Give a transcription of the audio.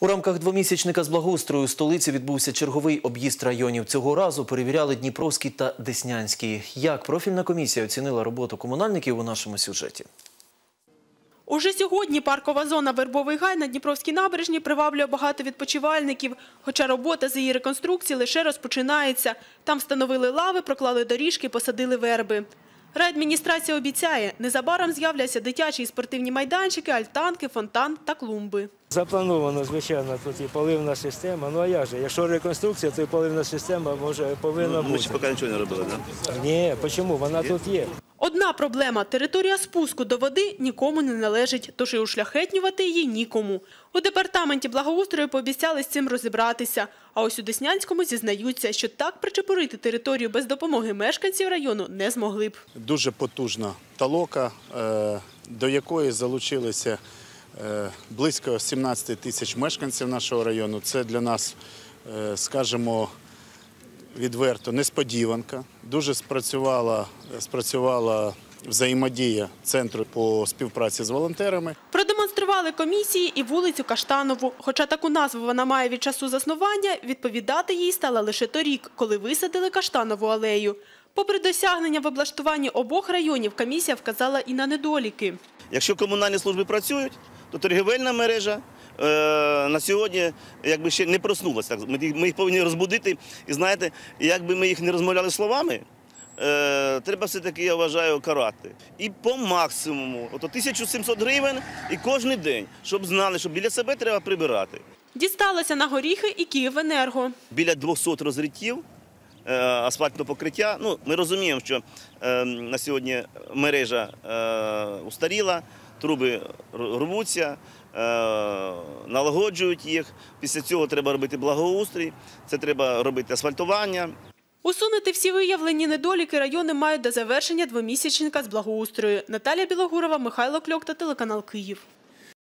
У рамках двомісячника з благоустрою столиці відбувся черговий об'їзд районів. Цього разу перевіряли Дніпровський та Деснянський. Як профільна комісія оцінила роботу комунальників у нашому сюжеті? Уже сьогодні паркова зона Вербовий гай на Дніпровській набережні приваблює багато відпочивальників. Хоча робота з її реконструкції лише розпочинається. Там встановили лави, проклали доріжки, посадили верби. Райадміністрація обіцяє, незабаром з'являться дитячі і спортивні майданчики, альтанки, фонтан та клумби. Заплановано, звичайно, тут і поливна система. Ну а як же? Якщо реконструкція, то і поливна система може повинна ну, бути. ще поки нічого не робили, так? Ні, чому? Вона тут є. Одна проблема – територія спуску до води нікому не належить, тож і ушляхетнювати її нікому. У департаменті благоустрою пообіцяли з цим розібратися. А ось у Деснянському зізнаються, що так причепурити територію без допомоги мешканців району не змогли б. дуже потужна толока, е, до якої залучилися е, близько 17 тисяч мешканців нашого району. Це для нас, е, скажімо, відверто несподіванка. Дуже спрацювала, спрацювала взаємодія центру по співпраці з волонтерами. Продемонстрували комісії і вулицю Каштанову. Хоча таку назву вона має від часу заснування, відповідати їй стала лише торік, коли висадили Каштанову алею. Попри досягнення в облаштуванні обох районів, комісія вказала і на недоліки. Якщо комунальні служби працюють, то торгівельна мережа на сьогодні якби ще не проснулася. Ми, їх- повинні розбудити. І знаєте, якби ми їх не розмовляли словами, е, треба все-таки, я вважаю, карати. І по максимуму, ото 1700 гривень і кожен день, щоб знали, що біля себе треба прибирати. Дісталося на горіхи і Київенерго. біля 200 розриттів е, асфальтного покриття. Ну, ми розуміємо, що е, на сьогодні мережа е, устаріла, труби рвуться, е, налагоджують їх. Після цього треба робити благоустрій, це треба робити асфальтування. Усунути всі виявлені недоліки райони мають до завершення двомісячника з благоустрою. Наталія Білогурова, Михайло Кльок та телеканал Київ.